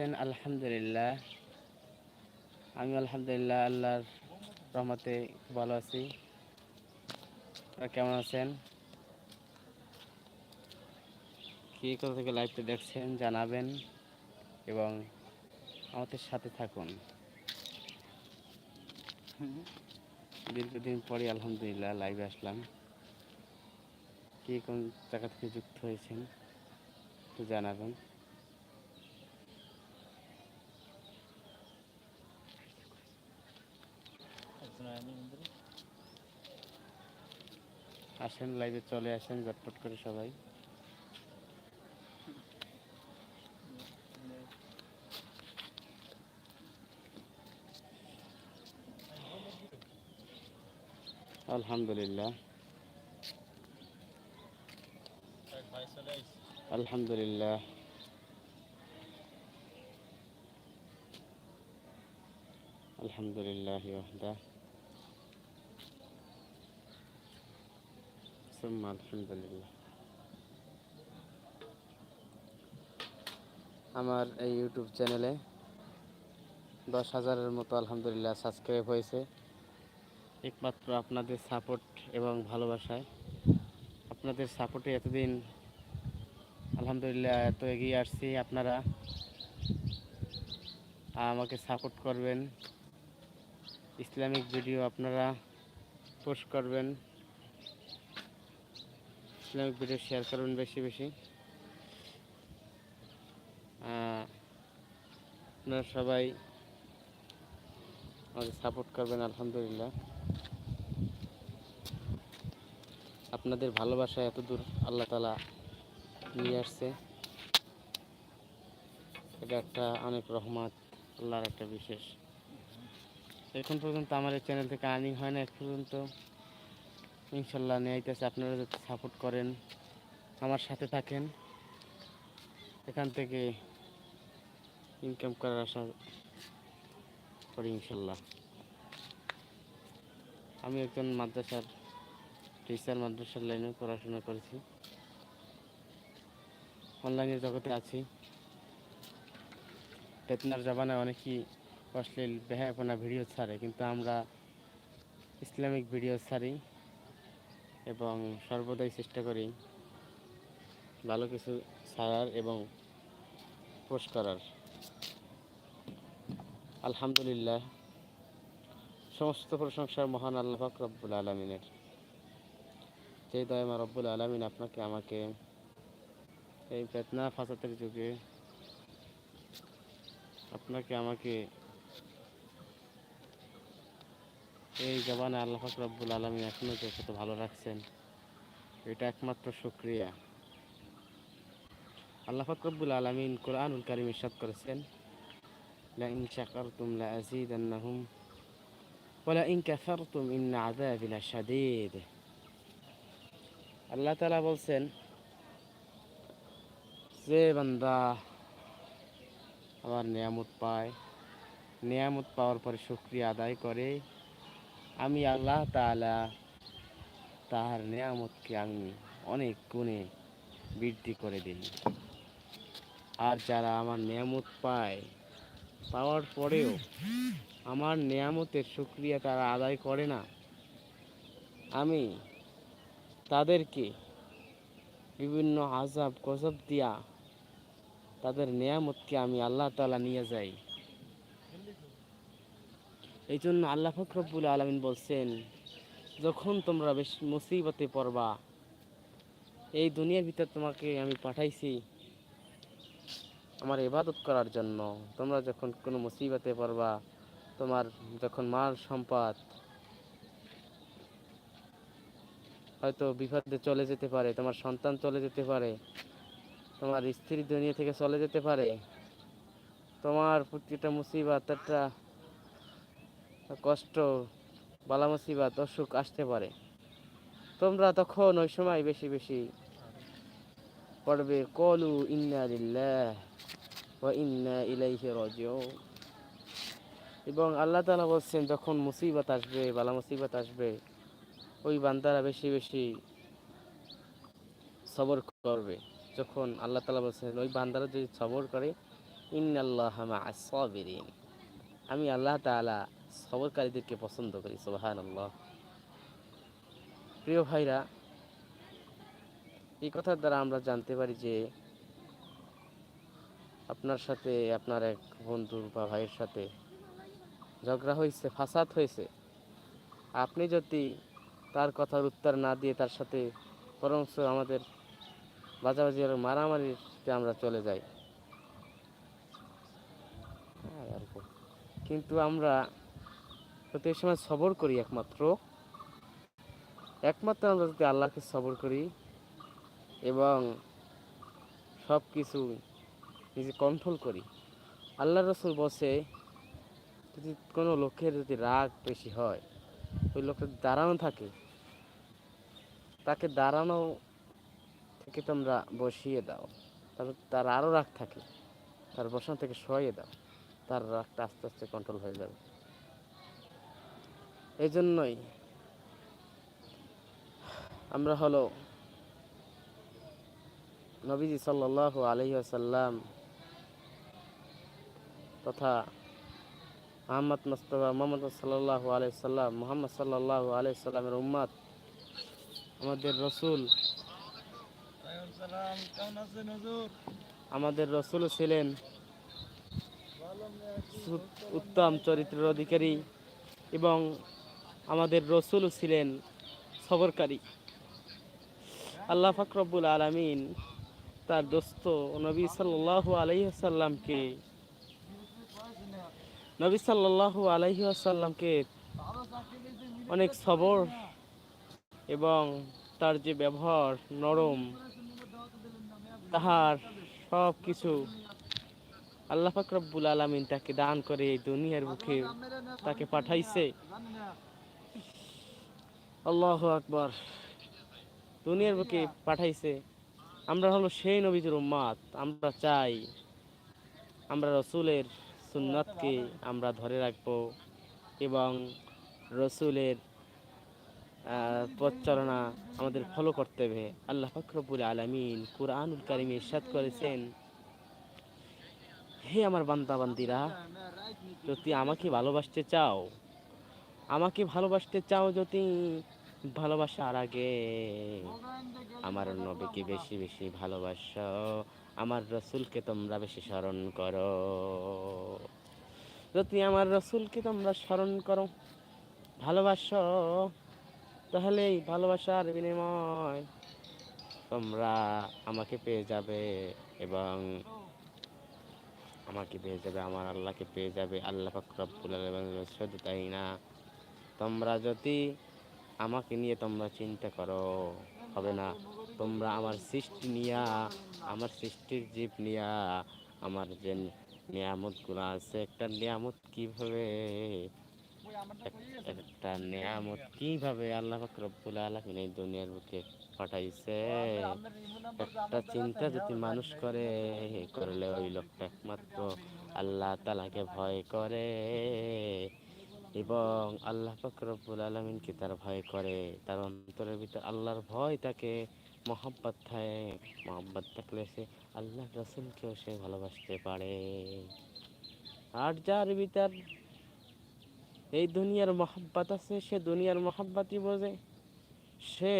আছেন, আলহামদুলিল্লাহ। আমি আলহামদুলিল্লাহ আল্লাহর রহমতে ভালো আছি। কেমন আছেন? কি কোথা থেকে লাইভটা দেখছেন জানাবেন এবং আমাদের সাথে থাকুন। দীর্ঘদিন পরে আলহামদুলিল্লাহ লাইভে আসলাম। কি কোন জায়গা থেকে যুক্ত হয়েছেন একটু জানাবেন। আসেন লাইভে চলে আসেন ঝটপট করে সবাই। আলহামদুলিল্লাহ। আলহামদুলিল্লাহ। আলহামদুলিল্লাহ ثم আলহামদুলিল্লাহ। আমার এই ইউটিউব চ্যানেলে দশ হাজারের মতো আলহামদুলিল্লাহ সাবস্ক্রাইব হয়েছে। একমাত্র আপনাদের সাপোর্ট এবং ভালোবাসায়। আপনাদের সাপোর্টে এতদিন আলহামদুলিল্লাহ এত এগিয়ে আসছি আপনারা। আমাকে সাপোর্ট করবেন। ইসলামিক ভিডিও আপনারা পোস্ট করবেন। ইসলামিক ভিডিও শেয়ার করবেন বেশি বেশি। আপনারা সবাই আমাকে সাপোর্ট করবেন, আলহামদুলিল্লাহ। আপনাদের ভালোবাসা এত দূর আল্লাহ তালা নিয়ে আসছে। এটা একটা অনেক রহমত, আল্লাহর একটা বিশেষ। এখন পর্যন্ত আমার এই চ্যানেল থেকে আর্নিং হয় না, এখন পর্যন্ত ইনশাল্লাহ নিয়ে আপনারা যদি সাপোর্ট করেন, আমার সাথে থাকেন, এখান থেকে ইনকাম করার আশা করি ইনশাল্লাহ। আমি একজন মাদ্রাসার টিচার মাদ্রাসার লাইনে পড়াশোনা করেছি। অনলাইনের জগতে আছি। ফেতনার জামানায় অনেকেই অশ্লীল বেহায়াপনা ভিডিও ছাড়ে, কিন্তু আমরা ইসলামিক ভিডিও ছাড়ি। এবং সর্বদাই চেষ্টা করি ভালো কিছু ছাড়ার এবং পোস্ট করার। আলহামদুলিল্লাহ, সমস্ত প্রশংসার মহান আল্লাহ পাক রব্বুল আলমিনের। যে দয়মা রব্বুল আলমিন আপনাকে আমাকে এই বেতনা ফাসাতের যুগে আপনাকে আমাকে এই জবানে আল্লাহ পাক রব্বুল আলমিন এখনও যে কত ভালো রাখছেন এটা একমাত্র শুক্রিয়া আল্লাহ পাক রব্বুল আলমিন কোরআনুল কারিম ইরশাদ করেছেন لئن شكرتم لأزيدنهم ولئن كفرتم إن عذابي لشديد আল্লাহ তালা বলছেন যে বান্দা আমার নিয়ামত পায় নিয়ামত পাওয়ার পরে শুক্রিয়া আদায় করে আমি আল্লাহ তাআলা তাহার নিয়ামতকে আমি অনেক গুণে বৃদ্ধি করে দিই। আর যারা আমার নিয়ামত পায়, পাওয়ার পরেও আমার নিয়ামতের শুক্রিয়া তারা আদায় করে না, আমি তাদেরকে বিভিন্ন আজাব গজব দিয়া তাদের নিয়ামতকে আমি আল্লাহ তালা নিয়ে যাই। এই জন্য আল্লাহ ফকরবুল আলমিন বলছেন, যখন তোমরা বেশ মুসিবতে পড়বা, এই দুনিয়ার ভিতর তোমাকে আমি পাঠাইছি আমার ইবাদত করার জন্য। তোমরা যখন কোনো মুসিবতে পড়বা, তোমার যখন মাল সম্পদ হয়তো বিপদে চলে যেতে পারে, তোমার সন্তান চলে যেতে পারে, তোমার স্ত্রী দুনিয়া থেকে চলে যেতে পারে, তোমার প্রতিটা মুসিবত একটা কষ্ট বালা মুসিবত অসুখ আসতে পারে। তোমরা তখন ওই সময় বেশি বেশি পড়বে, কলু ইন্না ইন্না ইলাইহি এবং আল্লাহ তাআলা বলছেন, যখন মুসিবত আসবে বালা মুসিবত আসবে, ওই বান্দারা বেশি বেশি সবর করবে। যখন আল্লাহ তালা বলছেন, ওই বান্দারা যদি সবর করে, ইন্নাল্লাহ সাবিরিন। আমি আল্লাহ তাআলা সবরকারীদেরকে পছন্দ করি, সুবহানাল্লাহ। প্রিয় ভাইরা, এই কথার দ্বারা আমরা জানতে পারি যে আপনার সাথে, আপনার এক বন্ধুর বা ভাইয়ের সাথে ঝগড়া হয়েছে, ফাসাদ হয়েছে। আপনি যদি তার কথার উত্তর না দিয়ে তার সাথে বরঞ্চ আমাদের বাজাবাজি আর মারামারিতে আমরা চলে যাই। কিন্তু আমরা প্রত্যেক সময় সবর করি একমাত্র। একমাত্র আমরা যদি আল্লাহকে সবর করি এবং সব কিছু নিজে কন্ট্রোল করি। আল্লাহ রসুল বসে যদি কোনো লোকের যদি রাগ বেশি হয়, ওই লোকটা দাঁড়ানো থাকে, তাকে দাঁড়ানো থেকে তোমরা বসিয়ে দাও। তারপর তার আরও রাগ থাকে, তার বসানো থেকে সরিয়ে দাও, তার রাগটা আস্তে আস্তে কন্ট্রোল হয়ে যাবে। এই জন্যই আমরা হলো নবীজি সাল্লাহ আলহি আসাল্লাম তথা মোহাম্মদ মুস্তফা মোহাম্মদ সাল্লাহ আলাই সাল্লাম মোহাম্মদ সাল্লাহ আলাই সাল্লামের উম্মাদ আমাদের রসুল। আমাদের রসুল ছিলেন উত্তম চরিত্রের অধিকারী এবং আমাদের রসুল ছিলেন সবরকারী। আল্লাহ ফাকরবুল আলমিন তার দোস্ত নবী সাল্লাহ আলহিহাসাল্লামকে নবী সাল্লাহ আলহিহাসাল্লামকে অনেক সবর এবং তার যে ব্যবহার নরম, তাহার সব কিছু আল্লাহ ফাকরবুল আলমিন তাকে দান করে এই দুনিয়ার বুকে তাকে পাঠাইছে। আল্লাহ আকবর। দুনিয়ার বুকে পাঠাইছে, আমরা হলো সেই নবীজির উম্মাদ আমরা চাই আমরা রসুলের সুন্নাতকে আমরা ধরে রাখব এবং রসুলের প্রচারণা আমাদের ফলো করতে হবে। আল্লাহ ফাকরবুল আলমিন কুরআনুল কারিমে ইরশাদ করেছেন, হে আমার বান্দা বান্দিরা যদি আমাকে ভালোবাসতে চাও আমাকে ভালোবাসতে চাও যদি? ভালোবাসার আগে আমার নবীকে বেশি বেশি ভালোবাসো। আমার রসুলকে তোমরা বেশি স্মরণ করো। যদি আমার রসুলকে তোমরা স্মরণ করো, ভালোবাসো, তাহলে এই ভালোবাসার বিনিময় তোমরা আমাকে পেয়ে যাবে এবং আমাকে পেয়ে যাবে, আমার আল্লাহকে পেয়ে যাবে। আল্লাহ ফকরবুল শুধু তাই না তোমরা যদি আমাকে নিয়ে তোমরা চিন্তা করো, হবে না। তোমরা আমার সৃষ্টি নিয়া, আমার সৃষ্টির জীব নিয়া, আমার যে নিয়ামতগুলো আছে, একটা নিয়ামত কীভাবে? এক- একটা নিয়ামত কীভাবে আল্লাহ রব্বুল আলামিন এই দুনিয়ার বুকে পাঠাইছে? একটা চিন্তা যদি মানুষ করে, করলে ওই লোকটা একমাত্র আল্লাহ তালাকে ভয় করে। এবং আল্লাহ পাক রব্বুল আলমিনকে তার ভয় করে? তার অন্তরের ভিতর আল্লাহর ভয় তাকে মহাব্বত থাকে মহাব্বত থাকলে সে আল্লাহ রসুলকেও সে ভালোবাসতে পারে। আর যার ভিতর এই দুনিয়ার মহাব্বত আছে, সে দুনিয়ার মহাব্বতই বোঝে। সে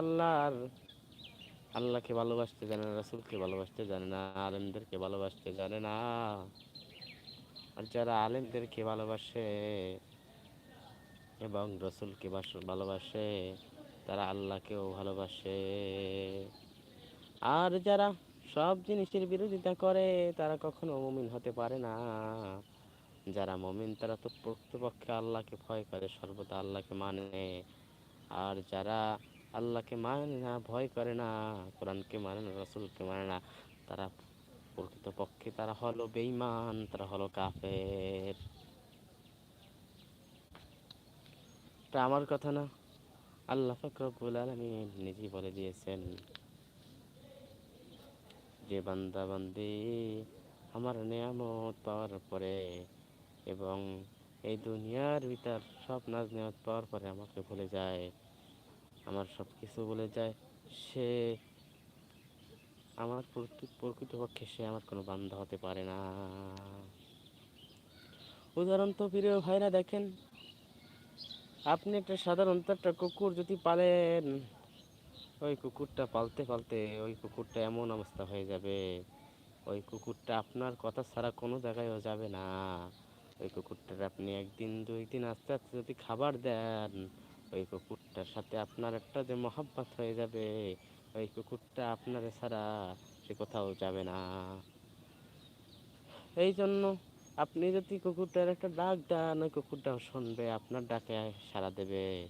আল্লাহর, আল্লাহকে ভালোবাসতে জানে না, রসুলকে ভালোবাসতে জানে না, আলেমদেরকে ভালোবাসতে জানে না। আর যারা আলেমদেরকে ভালোবাসে এবং রসুলকে ভালোবাসে, তারা আল্লাহকেও ভালোবাসে। আর যারা সব জিনিসের বিরোধিতা করে, তারা কখনো মমিন হতে পারে না। যারা মমিন, তারা তো প্রকৃতপক্ষে আল্লাহকে ভয় করে, সর্বদা আল্লাহকে মানে। আর যারা আল্লাহকে মানে না, ভয় করে না, কোরআনকে মানে না, রসুলকে মানে না, তারা প্রকৃতপক্ষে তারা হলো বেঈমান, তারা হলো কাফের। এটা আমার কথা না, আল্লাহ ফকরবুল আলমিন নিজেই বলে দিয়েছেন যে, বান্দা বান্দি, আমার নিয়ামত পাওয়ার পরে এবং এই দুনিয়ার ভিতর সব নাজ নিয়ামত পাওয়ার পরে আমাকে ভুলে যায়। আমার সব কিছু ভুলে যায়। সে আমার প্রকৃ- প্রকৃতপক্ষে সে আমার কোনো বান্ধা হতে পারে না। উদাহরণ তো প্রিয় ভাইরা দেখেন, আপনি একটা সাধারণত একটা কুকুর যদি পালেন, ওই কুকুরটা পালতে পালতে ওই কুকুরটা এমন অবস্থা হয়ে যাবে, ওই কুকুরটা আপনার কথা ছাড়া কোনো জায়গায়ও যাবে না। ওই কুকুরটার আপনি একদিন, দুই দিন আস্তে আস্তে যদি খাবার দেন, ওই কুকুরটার সাথে আপনার একটা যে মহাব্বত হয়ে যাবে ওই কুকুরটা আপনার ছাড়া সে কোথাও যাবে না। এই জন্য আপনি যদি কুকুরটার একটা ডাক দেন, ওই কুকুরটাও শুনবে, আপনার ডাকে সাড়া দেবে।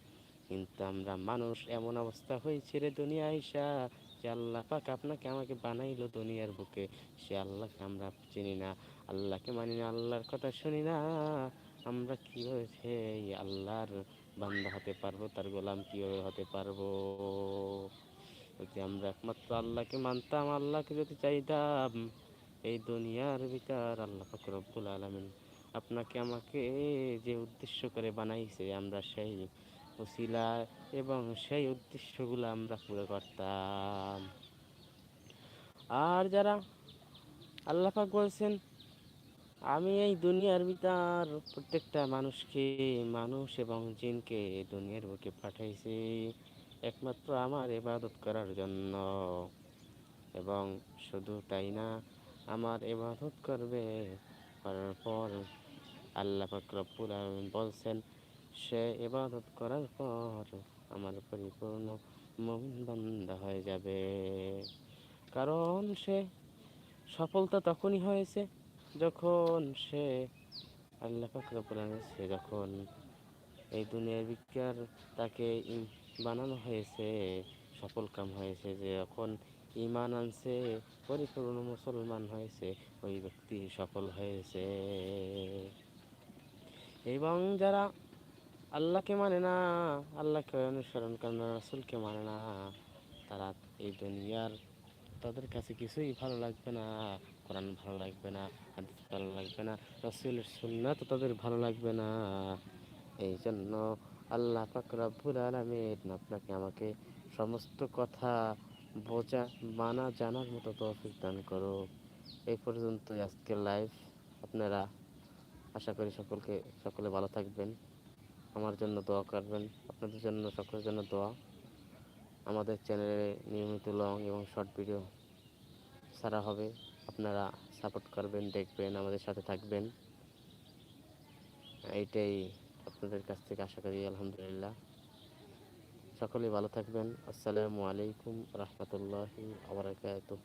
কিন্তু আমরা মানুষ এমন অবস্থা হয়েছে রে দুনিয়া আইসা, যে আল্লাহ পাক আপনাকে আমাকে বানাইলো দুনিয়ার বুকে। সে আল্লাহকে আমরা চিনি না, আল্লাহকে মানি না, আল্লাহর কথা শুনি না। আমরা কীভাবে সেই আল্লাহর বান্দা হতে পারব, তার গোলাম কীভাবে হতে পারব? যদি আমরা একমাত্র আল্লাহকে মানতাম, আল্লাহকে যদি চাইতাম, এই দুনিয়ার ভিতর আল্লাহ রব্বুল আলামিন আপনাকে আমাকে যে উদ্দেশ্য করে বানাইছে, আমরা সেই উসিলা এবং সেই উদ্দেশ্যগুলো আমরা পুরো করতাম। আর যারা আল্লাহ পাক বলছেন, আমি এই দুনিয়ার ভিতর প্রত্যেকটা মানুষকে, মানুষ এবং জিনকে দুনিয়ার বুকে পাঠাইছি। একমাত্র আমার ইবাদত করার জন্য। এবং শুধু তাই না, আমার ইবাদত করবে। করার পর আল্লাহ পাক রব্বুল আলামিন বলছেন, সে ইবাদত করার পর আমার পরিপূর্ণ মুমিন বান্দা হয়ে যাবে। কারণ সে সফলতা তখনই হয়েছে যখন সে আল্লাহ পাক রব্বুল আলামিন, সে যখন এই দুনিয়ার বিজ্ঞার তাকে বানানো হয়েছে, সফল কাম হয়েছে যে এখন ইমান আনছে, পরিপূর্ণ মুসলমান হয়েছে, ওই ব্যক্তি সফল হয়েছে। এবং যারা আল্লাহকে মানে না, আল্লাহকে অনুসরণ করে না, রাসুলকে মানে না, তারা এই দুনিয়ার তাদের কাছে কিছুই ভালো লাগবে না, কোরআন ভালো লাগবে না, হাদিস ভালো লাগবে না, রসুলের তো তাদের ভালো লাগবে না। এই জন্য আল্লাহ পাক রব্বুল আলামিন আপনাকে আমাকে সমস্ত কথা বোঝা, মানা, জানার মতো তৌফিক দান করো এই পর্যন্ত আজকের লাইভ আপনারা আশা করি সকলকে, সকলে ভালো থাকবেন। আমার জন্য দোয়া করবেন। আপনাদের জন্য, সকলের জন্য দোয়া। আমাদের চ্যানেলে নিয়মিত লং এবং শর্ট ভিডিও ছাড়া হবে। আপনারা সাপোর্ট করবেন, দেখবেন, আমাদের সাথে থাকবেন। এইটাই। আপনাদের কাছ থেকে আশা করি আলহামদুলিল্লাহ। সকলেই ভালো থাকবেন। আসসালামু আলাইকুম রহমতুল্লাহি আবরাকাতুহ